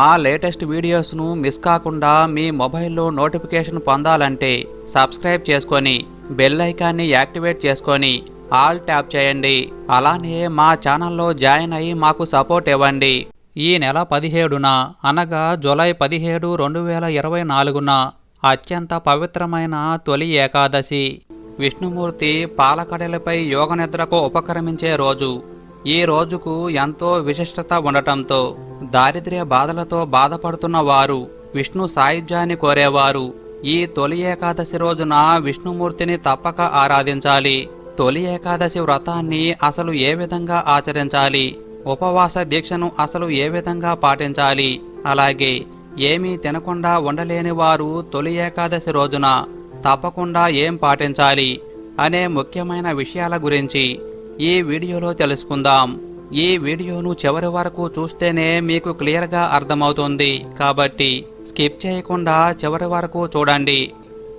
మా latest వీడియోస్ను miss కాకుండా మీ మొబైల్లో నోటిఫికేషన్ పొందాలంటే సబ్స్క్రైబ్ చేసుకొని బెల్ ఐకాన్ని యాక్టివేట్ చేసుకొని ఆల్ ట్యాప్ చేయండి. అలానే మా ఛానల్లో జాయిన్ అయ్యి మాకు సపోర్ట్ ఇవ్వండి. ఈ నెల పదిహేడున అనగా జూలై పదిహేడు రెండు వేల ఇరవై నాలుగున అత్యంత పవిత్రమైన తొలి ఏకాదశి. విష్ణుమూర్తి పాలకడలపై యోగనిద్రకు ఉపక్రమించే రోజు. ఈ రోజుకు ఎంతో విశిష్టత ఉండటంతో దారిద్ర్య బాధలతో బాధపడుతున్న వారు విష్ణు సాయుధ్యాన్ని కోరేవారు. ఈ తొలి ఏకాదశి రోజున విష్ణుమూర్తిని తప్పక ఆరాధించాలి. తొలి ఏకాదశి వ్రతాన్ని అసలు ఏ విధంగా ఆచరించాలి? ఉపవాస దీక్షను అసలు ఏ విధంగా పాటించాలి? అలాగే ఏమీ తినకుండా ఉండలేని వారు తొలి ఏకాదశి రోజున తప్పకుండా ఏం పాటించాలి? అనే ముఖ్యమైన విషయాల గురించి ఈ వీడియోలో తెలుసుకుందాం. ఈ వీడియోను చివరి వరకు చూస్తేనే మీకు క్లియర్గా అర్థమవుతుంది. కాబట్టి స్కిప్ చేయకుండా చివరి వరకు చూడండి.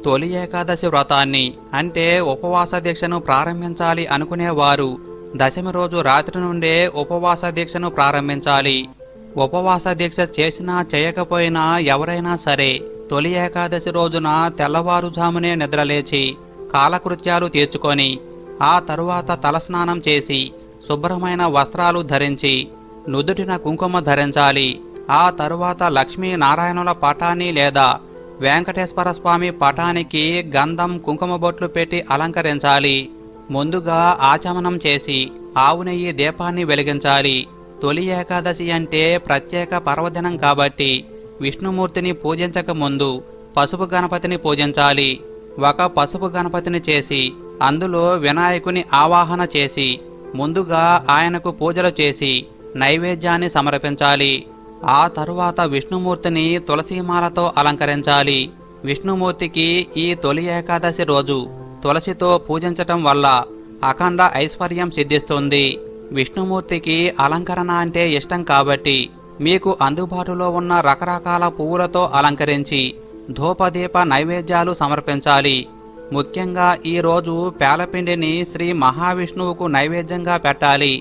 తొలి ఏకాదశి వ్రతాన్ని అంటే ఉపవాస దీక్షను ప్రారంభించాలి అనుకునేవారు దశమి రోజు రాత్రి నుండే ఉపవాస దీక్షను ప్రారంభించాలి. ఉపవాస దీక్ష చేసినా చేయకపోయినా ఎవరైనా సరే తొలి ఏకాదశి రోజున తెల్లవారుజామునే నిద్రలేచి కాలకృత్యాలు తీర్చుకొని ఆ తరువాత తలస్నానం చేసి శుభ్రమైన వస్త్రాలు ధరించి నుదుటిన కుంకుమ ధరించాలి. ఆ తరువాత లక్ష్మీ నారాయణుల పటాన్ని లేదా వెంకటేశ్వర స్వామి పటానికి గంధం కుంకుమ బొట్లు పెట్టి అలంకరించాలి. ముందుగా ఆచమనం చేసి ఆవు నెయ్యి దీపాన్ని వెలిగించాలి. తొలి ఏకాదశి అంటే ప్రత్యేక పర్వదినం కాబట్టి విష్ణుమూర్తిని పూజించక ముందు పసుపు గణపతిని పూజించాలి. ఒక పసుపు గణపతిని చేసి అందులో వినాయకుని ఆవాహన చేసి ముందుగా ఆయనకు పూజలు చేసి నైవేద్యాన్ని సమర్పించాలి. ఆ తరువాత విష్ణుమూర్తిని తులసీమాలతో అలంకరించాలి. విష్ణుమూర్తికి ఈ తొలి ఏకాదశి రోజు తులసితో పూజించటం వల్ల అఖండ ఐశ్వర్యం సిద్ధిస్తుంది. విష్ణుమూర్తికి అలంకరణ అంటే ఇష్టం కాబట్టి మీకు అందుబాటులో ఉన్న రకరకాల పువ్వులతో అలంకరించి ధూపదీప నైవేద్యాలు సమర్పించాలి. ముఖ్యంగా ఈ రోజు పేలపిండిని శ్రీ మహావిష్ణువుకు నైవేద్యంగా పెట్టాలి.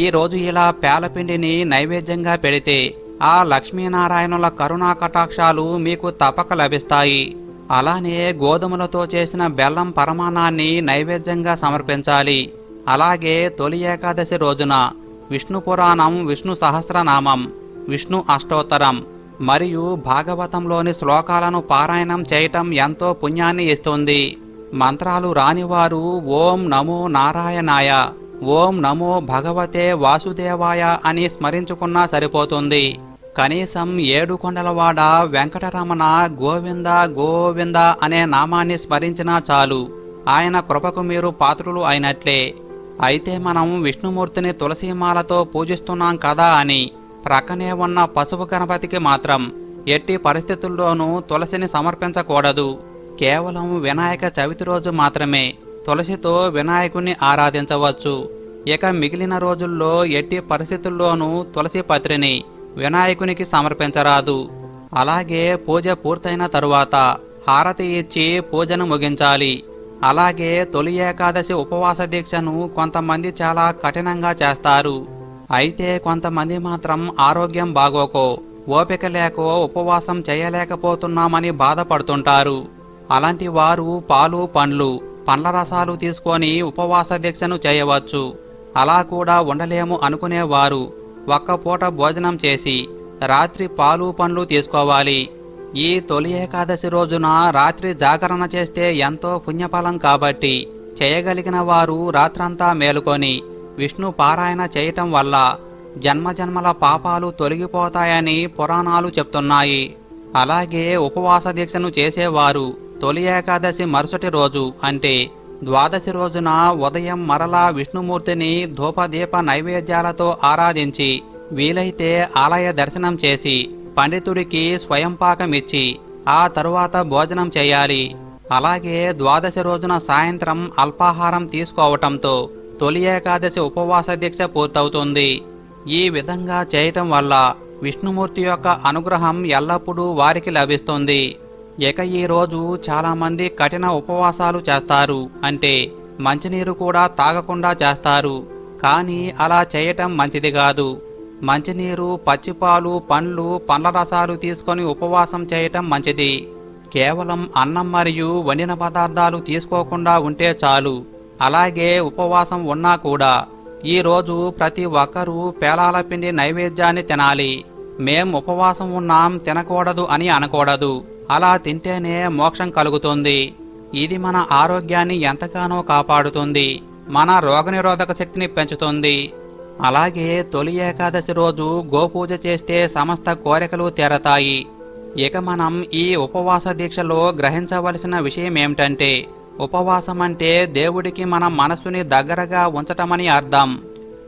ఈ రోజు ఇలా పేలపిండిని నైవేద్యంగా పెడితే ఆ లక్ష్మీనారాయణుల కరుణా కటాక్షాలు మీకు తప్పక లభిస్తాయి. అలానే గోధుమలతో చేసిన బెల్లం పరమాణాన్ని నైవేద్యంగా సమర్పించాలి. అలాగే తొలి ఏకాదశి రోజున విష్ణు పురాణం విష్ణు సహస్రనామం విష్ణు అష్టోత్తరం మరియు భాగవతంలోని శ్లోకాలను పారాయణం చేయటం ఎంతో పుణ్యాన్ని ఇస్తుంది. మంత్రాలు రానివారు ఓం నమో నారాయణాయ ఓం నమో భగవతే వాసుదేవాయ అని స్మరించుకున్నా సరిపోతుంది. కనీసం ఏడు కొండలవాడ వెంకటరమణ గోవింద గోవింద అనే నామాన్ని స్మరించినా చాలు. ఆయన కృపకు మీరు పాత్రులు అయినట్లే. అయితే మనం విష్ణుమూర్తిని తులసీమాలతో పూజిస్తున్నాం కదా అని. ప్రక్కనే ఉన్న పసుపు గణపతికి మాత్రం ఎట్టి పరిస్థితుల్లోనూ తులసిని సమర్పించకూడదు. కేవలం వినాయక చవితి రోజు మాత్రమే తులసితో వినాయకుణ్ణి ఆరాధించవచ్చు. ఇక మిగిలిన రోజుల్లో ఎట్టి పరిస్థితుల్లోనూ తులసి పత్రిని వినాయకునికి సమర్పించరాదు. అలాగే పూజ పూర్తయిన తరువాత హారతి ఇచ్చి పూజను ముగించాలి. అలాగే తొలి ఏకాదశి ఉపవాస దీక్షను కొంతమంది చాలా కఠినంగా చేస్తారు. అయితే కొంతమంది మాత్రం ఆరోగ్యం బాగోకో ఓపిక లేకో ఉపవాసం చేయలేకపోతున్నామని బాధపడుతుంటారు. అలాంటి వారు పాలు పండ్లు పండ్ల రసాలు తీసుకొని ఉపవాస దీక్షను చేయవచ్చు. అలా కూడా ఉండలేము అనుకునేవారు. ఒక్క పూట భోజనం చేసి రాత్రి పాలు పండ్లు తీసుకోవాలి. ఈ తొలి ఏకాదశి రోజున రాత్రి జాగరణ చేస్తే ఎంతో పుణ్యఫలం కాబట్టి చేయగలిగిన వారు రాత్రంతా మేలుకొని విష్ణు పారాయణ చేయటం వల్ల జన్మజన్మల పాపాలు తొలగిపోతాయని పురాణాలు చెప్తున్నాయి. అలాగే ఉపవాస దీక్షను చేసేవారు తొలి ఏకాదశి మరుసటి రోజు అంటే ద్వాదశి రోజున ఉదయం మరలా విష్ణుమూర్తిని ధూపదీప నైవేద్యాలతో ఆరాధించి వీలైతే ఆలయ దర్శనం చేసి పండితుడికి స్వయంపాకమిచ్చి ఆ తరువాత భోజనం చేయాలి. అలాగే ద్వాదశి రోజున సాయంత్రం అల్పాహారం తీసుకోవటంతో తొలి ఏకాదశి ఉపవాస దీక్ష పూర్తవుతుంది. ఈ విధంగా చేయటం వల్ల విష్ణుమూర్తి యొక్క అనుగ్రహం ఎల్లప్పుడూ వారికి లభిస్తుంది. ఇక ఈ రోజు చాలామంది కఠిన ఉపవాసాలు చేస్తారు. అంటే మంచినీరు కూడా తాగకుండా చేస్తారు. కానీ అలా చేయటం మంచిది కాదు. మంచినీరు పచ్చిపాలు పండ్లు పండ్ల రసాలు తీసుకొని ఉపవాసం చేయటం మంచిది. కేవలం అన్నం మరియు వండిన పదార్థాలు తీసుకోకుండా ఉంటే చాలు. అలాగే ఉపవాసం ఉన్నా కూడా ఈ రోజు ప్రతి ఒక్కరూ పేలాల పిండి నైవేద్యాన్ని తినాలి. మేం ఉపవాసం ఉన్నాం తినకూడదు అని అనకూడదు. అలా తింటేనే మోక్షం కలుగుతుంది. ఇది మన ఆరోగ్యాన్ని ఎంతగానో కాపాడుతుంది. మన రోగనిరోధక శక్తిని పెంచుతుంది. అలాగే తొలి ఏకాదశి రోజు గోపూజ చేస్తే సమస్త కోరికలు తీరతాయి. ఇక మనం ఈ ఉపవాస దీక్షలో గ్రహించవలసిన విషయం ఏమిటంటే ఉపవాసం అంటే దేవుడికి మన మనసుని దగ్గరగా ఉంచటమని అర్థం.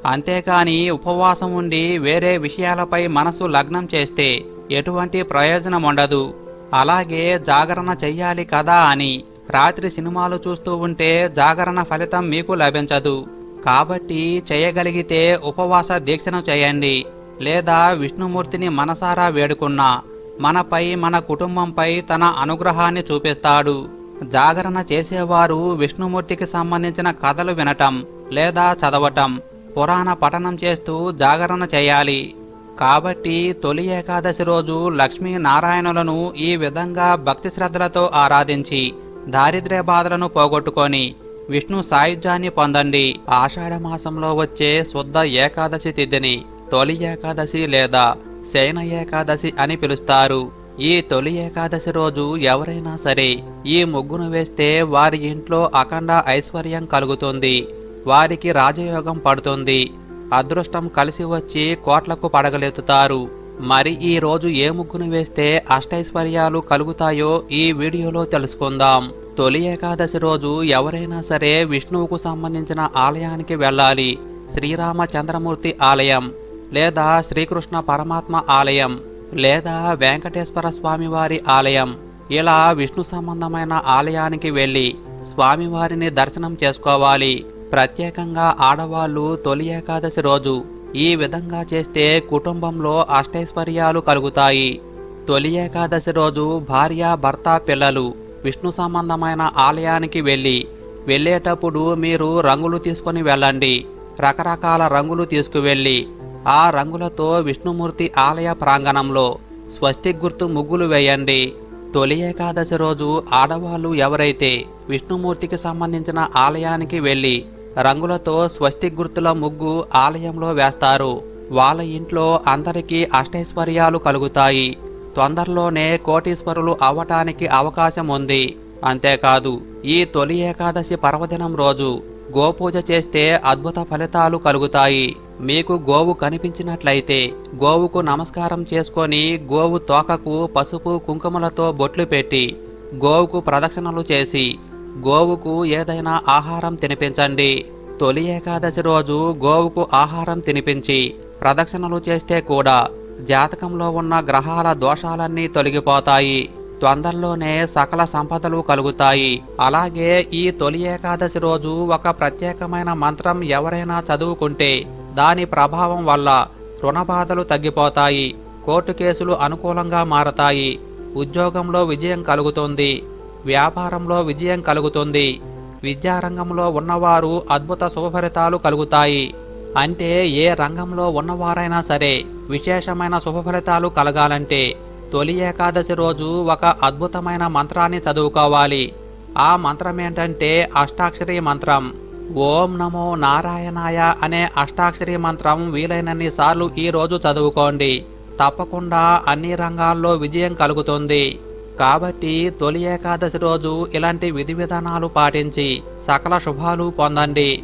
అంతేకాని ఉపవాసం ఉండి వేరే విషయాలపై మనసు లగ్నం చేస్తే ఎటువంటి ప్రయోజనం ఉండదు అలాగే జాగరణ చెయ్యాలి కదా అని రాత్రి సినిమాలు చూస్తూ ఉంటే జాగరణ ఫలితం మీకు లభించదు. కాబట్టి చేయగలిగితే ఉపవాస దీక్షను చేయండి. లేదా విష్ణుమూర్తిని మనసారా వేడుకున్నా మనపై మన కుటుంబంపై తన అనుగ్రహాన్ని చూపిస్తాడు. జాగరణ చేసేవారు విష్ణుమూర్తికి సంబంధించిన కథలు వినటం లేదా చదవటం పురాణ పఠనం చేస్తూ జాగరణ చేయాలి. కాబట్టి తొలి ఏకాదశి రోజు లక్ష్మీ నారాయణులను ఈ విధంగా భక్తి శ్రద్ధలతో ఆరాధించి దారిద్ర్య బాధలను పోగొట్టుకొని విష్ణు సాయుధ్యాన్ని పొందండి. ఆషాఢ మాసంలో వచ్చే శుద్ధ ఏకాదశి తిథిని తొలి ఏకాదశి లేదా శయన ఏకాదశి అని పిలుస్తారు. ఈ తొలి ఏకాదశి రోజు ఎవరైనా సరే ఈ ముగ్గును వేస్తే వారి ఇంట్లో అఖండ ఐశ్వర్యం కలుగుతుంది వారికి రాజయోగం పడుతుంది అదృష్టం కలిసి వచ్చి కోట్లకు పడగలెత్తుతారు. మరి ఈ రోజు ఏ ముగ్గును వేస్తే అష్టైశ్వర్యాలు కలుగుతాయో ఈ వీడియోలో తెలుసుకుందాం. తొలి ఏకాదశి రోజు ఎవరైనా సరే విష్ణువుకు సంబంధించిన ఆలయానికి వెళ్ళాలి శ్రీరామచంద్రమూర్తి ఆలయం లేదా శ్రీకృష్ణ పరమాత్మ ఆలయం. లేదా వెంకటేశ్వర స్వామివారి ఆలయం. ఇలా విష్ణు సంబంధమైన ఆలయానికి వెళ్ళి స్వామివారిని దర్శనం చేసుకోవాలి. ప్రత్యేకంగా ఆడవాళ్ళు తొలి ఏకాదశి రోజు ఈ విధంగా చేస్తే కుటుంబంలో అష్టైశ్వర్యాలు కలుగుతాయి. తొలి ఏకాదశి రోజు భార్య భర్త పిల్లలు విష్ణు సంబంధమైన ఆలయానికి వెళ్ళి వెళ్ళేటప్పుడు మీరు రంగులు తీసుకొని వెళ్ళండి. రకరకాల రంగులు తీసుకువెళ్ళి ఆ రంగులతో విష్ణుమూర్తి ఆలయ ప్రాంగణంలో స్వస్తిక్ గుర్తు ముగ్గులు వేయండి. తొలి ఏకాదశి రోజు ఆడవాళ్ళు ఎవరైతే విష్ణుమూర్తికి సంబంధించిన ఆలయానికి వెళ్ళి రంగులతో స్వస్తిక్ గుర్తుల ముగ్గు ఆలయంలో వేస్తారు. వాళ్ళ ఇంట్లో అందరికీ అష్టైశ్వర్యాలు కలుగుతాయి. తొందరలోనే కోటీశ్వరులు అవ్వటానికి అవకాశం ఉంది. అంతేకాదు ఈ తొలి ఏకాదశి పర్వదినం రోజు గోపూజ చేస్తే అద్భుత ఫలితాలు కలుగుతాయి. మీకు గోవు కనిపించినట్లయితే గోవుకు నమస్కారం చేసుకొని గోవు తోకకు పసుపు కుంకుమలతో బొట్లు పెట్టి గోవుకు ప్రదక్షిణలు చేసి గోవుకు ఏదైనా ఆహారం తినిపించండి. తొలి ఏకాదశి రోజు గోవుకు ఆహారం తినిపించి ప్రదక్షిణలు చేస్తే కూడా జాతకంలో ఉన్న గ్రహాల దోషాలన్నీ తొలగిపోతాయి. తొందరలోనే సకల సంపదలు కలుగుతాయి. అలాగే ఈ తొలి ఏకాదశి రోజు ఒక ప్రత్యేకమైన మంత్రం ఎవరైనా చదువుకుంటే దాని ప్రభావం వల్ల రుణ బాధలు తగ్గిపోతాయి కోర్టు కేసులు అనుకూలంగా మారతాయి ఉద్యోగంలో విజయం కలుగుతుంది వ్యాపారంలో విజయం కలుగుతుంది విద్యారంగంలో ఉన్నవారు అద్భుత శుభఫలితాలు కలుగుతాయి. అంటే ఏ రంగంలో ఉన్నవారైనా సరే విశేషమైన శుభఫలితాలు కలగాలంటే తొలి ఏకాదశి రోజు ఒక అద్భుతమైన మంత్రాన్ని చదువుకోవాలి. ఆ మంత్రం ఏంటంటే అష్టాక్షరి మంత్రం. ఓం నమో నారాయణాయ అనే అష్టాక్షరి మంత్రం వీలైనన్ని సార్లు ఈ రోజు చదువుకోండి. తప్పకుండా అన్ని రంగాల్లో విజయం కలుగుతుంది. కాబట్టి తొలి ఏకాదశి రోజు ఇలాంటి విధి విధానాలు పాటించి సకల శుభాలు పొందండి.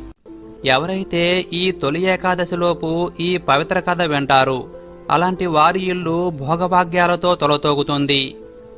ఎవరైతే ఈ తొలి ఏకాదశిలోపు ఈ పవిత్ర కథ వింటారు అలాంటి వారి ఇల్లు భోగభాగ్యాలతో తొలతోగుతుంది.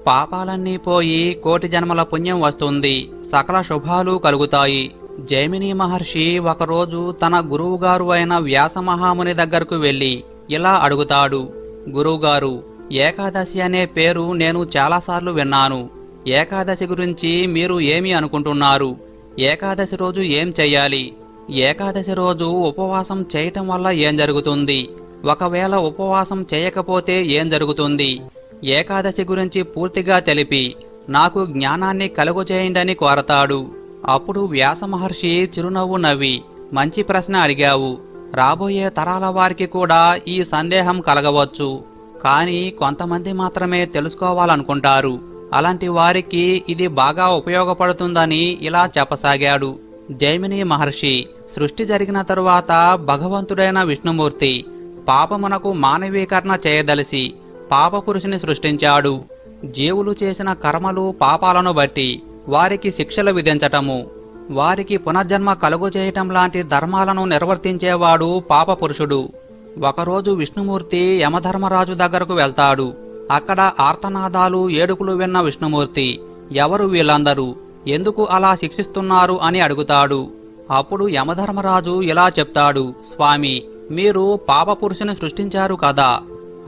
పాపాలన్నీ పోయి కోటి జన్మల పుణ్యం వస్తుంది. సకల శుభాలు కలుగుతాయి. జైమిని మహర్షి ఒకరోజు తన గురువుగారు అయిన వ్యాస మహాముని దగ్గరకు వెళ్ళి ఇలా అడుగుతాడు గురువుగారు ఏకాదశి అనే పేరు నేను చాలాసార్లు విన్నాను. ఏకాదశి గురించి మీరు ఏమి అనుకుంటున్నారు? ఏకాదశి రోజు ఏం చెయ్యాలి? ఏకాదశి రోజు ఉపవాసం చేయటం వల్ల ఏం జరుగుతుంది? ఒకవేళ ఉపవాసం చేయకపోతే ఏం జరుగుతుంది? ఏకాదశి గురించి పూర్తిగా తెలిపి నాకు జ్ఞానాన్ని కలుగజేయండని కోరతాడు. అప్పుడు వ్యాస మహర్షి చిరునవ్వు నవ్వి మంచి ప్రశ్న అడిగావు. రాబోయే తరాల వారికి కూడా ఈ సందేహం కలగవచ్చు. కానీ కొంతమంది మాత్రమే తెలుసుకోవాలనుకుంటారు. అలాంటి వారికి ఇది బాగా ఉపయోగపడుతుందని ఇలా చెప్పసాగాడు. జైమిని మహర్షి సృష్టి జరిగిన తరువాత భగవంతుడైన విష్ణుమూర్తి పాపమునకు మానవీకరణ చేయదలిసి పాపపురుషుని సృష్టించాడు. జీవులు చేసిన కర్మలు పాపాలను బట్టి వారికి శిక్షలు విధించటము. వారికి పునర్జన్మ కలుగు చేయటం లాంటి ధర్మాలను నిర్వర్తించేవాడు పాపపురుషుడు. ఒకరోజు విష్ణుమూర్తి యమధర్మరాజు దగ్గరకు వెళ్తాడు. అక్కడ ఆర్తనాదాలు ఏడుకులు విన్న విష్ణుమూర్తి ఎవరు వీళ్ళందరూ? ఎందుకు అలా శిక్షిస్తున్నారు? అని అడుగుతాడు. అప్పుడు యమధర్మరాజు ఇలా చెప్తాడు స్వామి మీరు పాపపురుషుని సృష్టించారు కదా.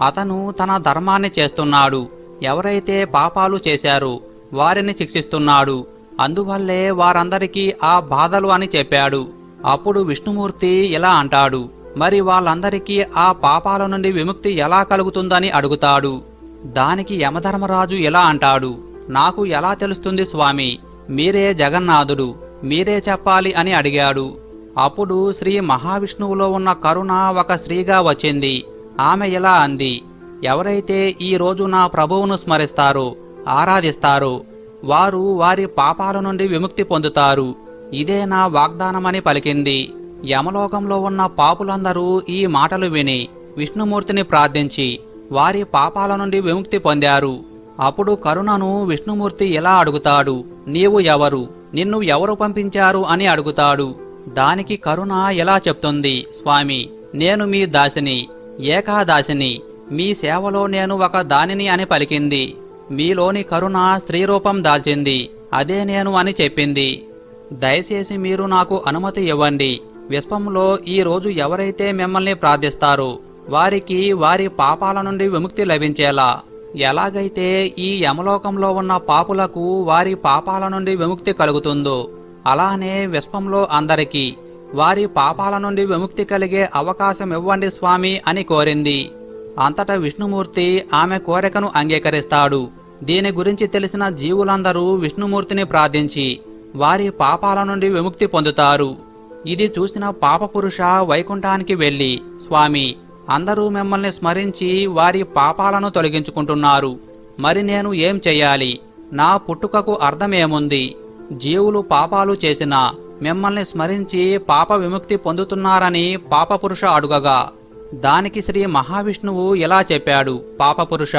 అతను తన ధర్మాన్ని చేస్తున్నాడు. ఎవరైతే పాపాలు చేశారో వారిని శిక్షిస్తున్నాడు. అందువల్లే వారందరికీ ఆ బాధలు అని చెప్పాడు. అప్పుడు విష్ణుమూర్తి ఇలా అంటాడు. మరి వాళ్ళందరికీ ఆ పాపాల నుండి విముక్తి ఎలా కలుగుతుందని అడుగుతాడు. దానికి యమధర్మరాజు ఇలా అంటాడు. నాకు ఎలా తెలుస్తుంది స్వామి? మీరే జగన్నాథుడు. మీరే చెప్పాలి అని అడిగాడు. అప్పుడు శ్రీ మహావిష్ణువులో ఉన్న కరుణ ఒక స్త్రీగా వచ్చింది. ఆమె ఇలా అంది. ఎవరైతే ఈ రోజు నా ప్రభువును స్మరిస్తారో ఆరాధిస్తారు. వారు వారి పాపాల నుండి విముక్తి పొందుతారు. ఇదే నా వాగ్దానమని పలికింది. యమలోకంలో ఉన్న పాపులందరూ ఈ మాటలు విని విష్ణుమూర్తిని ప్రార్థించి వారి పాపాల నుండి విముక్తి పొందారు. అప్పుడు కరుణను విష్ణుమూర్తి ఎలా అడుగుతాడు నీవు ఎవరు? నిన్ను ఎవరు పంపించారు? అని అడుగుతాడు. దానికి కరుణ ఎలా చెప్తుంది స్వామి నేను మీ దాసిని ఏకాదాసిని. మీ సేవలో నేను ఒక దానిని అని పలికింది. మీలోని కరుణ స్త్రీ రూపం దాల్చింది. అదే నేను అని చెప్పింది. దయచేసి మీరు నాకు అనుమతి ఇవ్వండి. విశ్వంలో ఈరోజు ఎవరైతే మిమ్మల్ని ప్రార్థిస్తారు వారికి వారి పాపాల నుండి విముక్తి లభించేలా. ఎలాగైతే ఈ యమలోకంలో ఉన్న పాపులకు వారి పాపాల నుండి విముక్తి కలుగుతుందో అలానే విశ్వంలో అందరికీ వారి పాపాల నుండి విముక్తి కలిగే అవకాశం ఇవ్వండి స్వామి అని కోరింది. అంతటా విష్ణుమూర్తి ఆమె కోరికను అంగీకరిస్తాడు. దీని గురించి తెలిసిన జీవులందరూ విష్ణుమూర్తిని ప్రార్థించి వారి పాపాల నుండి విముక్తి పొందుతారు. ఇది చూసిన పాపపురుష వైకుంఠానికి వెళ్ళి స్వామి అందరూ మిమ్మల్ని స్మరించి వారి పాపాలను తొలగించుకుంటున్నారు. మరి నేను ఏం చెయ్యాలి? నా పుట్టుకకు అర్థమేముంది? జీవులు పాపాలు చేసినా మిమ్మల్ని స్మరించి పాప విముక్తి పొందుతున్నారని పాపపురుష అడుగగా దానికి శ్రీ మహావిష్ణువు ఇలా చెప్పాడు పాపపురుష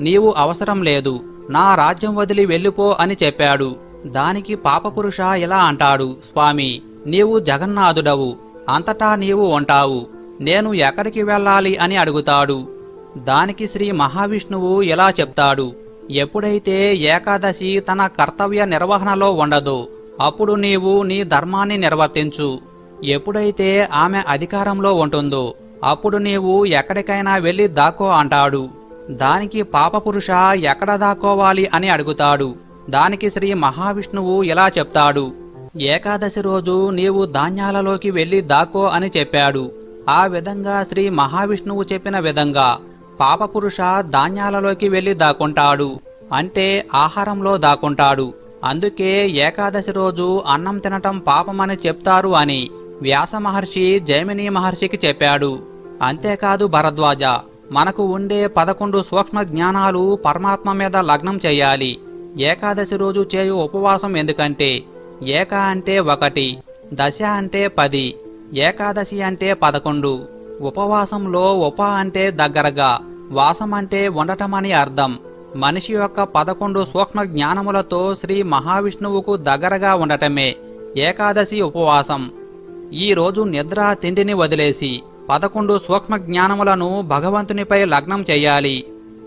నీవు అవసరం లేదు నా రాజ్యం వదిలి వెళ్ళిపో అని చెప్పాడు. దానికి పాపపురుష ఇలా అంటాడు స్వామి నీవు జగన్నాథుడవు అంతటా నీవు ఉంటావు నేను ఎక్కడికి వెళ్ళాలి అని అడుగుతాడు. దానికి శ్రీ మహావిష్ణువు ఇలా చెప్తాడు ఎప్పుడైతే ఏకాదశి తన కర్తవ్య నిర్వహణలో ఉండదో అప్పుడు నీవు నీ ధర్మాన్ని నిర్వర్తించు. ఎప్పుడైతే ఆమె అధికారంలో ఉంటుందో అప్పుడు నీవు ఎక్కడికైనా వెళ్ళి దాక్కో అంటాడు. దానికి పాపపురుష ఎక్కడ దాక్కోవాలి అని అడుగుతాడు. దానికి శ్రీ మహావిష్ణువు ఇలా చెప్తాడు. ఏకాదశి రోజు నీవు ధాన్యాలలోకి వెళ్ళి దాక్కో అని చెప్పాడు. ఆ విధంగా శ్రీ మహావిష్ణువు చెప్పిన విధంగా పాపపురుష ధాన్యాలలోకి వెళ్ళి దాక్కుంటాడు. అంటే ఆహారంలో దాక్కుంటాడు. అందుకే ఏకాదశి రోజు అన్నం తినటం పాపమని చెప్తారు అని. వ్యాస మహర్షి జైమిని మహర్షికి చెప్పాడు అంతేకాదు భరద్వాజ మనకు ఉండే పదకొండు సూక్ష్మ జ్ఞానాలు పరమాత్మ మీద లగ్నం చేయాలి. ఏకాదశి రోజు చేయు ఉపవాసం ఎందుకంటే ఏక అంటే ఒకటి దశ అంటే పది ఏకాదశి అంటే పదకొండు. ఉపవాసంలో ఉప అంటే దగ్గరగా వాసం అంటే ఉండటమని అర్థం. మనిషి యొక్క పదకొండు సూక్ష్మ జ్ఞానములతో శ్రీ మహావిష్ణువుకు దగ్గరగా ఉండటమే ఏకాదశి ఉపవాసం. ఈరోజు నిద్ర తిండిని వదిలేసి పదకొండు సూక్ష్మ జ్ఞానములను భగవంతునిపై లగ్నం చెయ్యాలి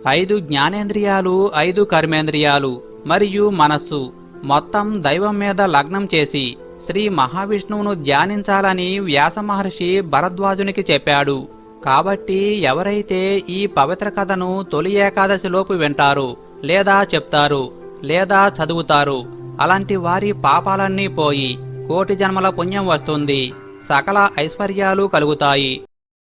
ఐదు జ్ఞానేంద్రియాలు ఐదు కర్మేంద్రియాలు మరియు మనస్సు మొత్తం దైవం మీద లగ్నం చేసి శ్రీ మహావిష్ణువును ధ్యానించాలని వ్యాస మహర్షి భరద్వాజునికి చెప్పాడు. కాబట్టి ఎవరైతే ఈ పవిత్ర కథను తొలి ఏకాదశిలోపు వింటారో లేదా చెప్తారు లేదా చదువుతారు అలాంటి వారి పాపాలన్నీ పోయి కోటి జన్మల పుణ్యం వస్తుంది. సకల ఐశ్వర్యాలు కలుగుతాయి.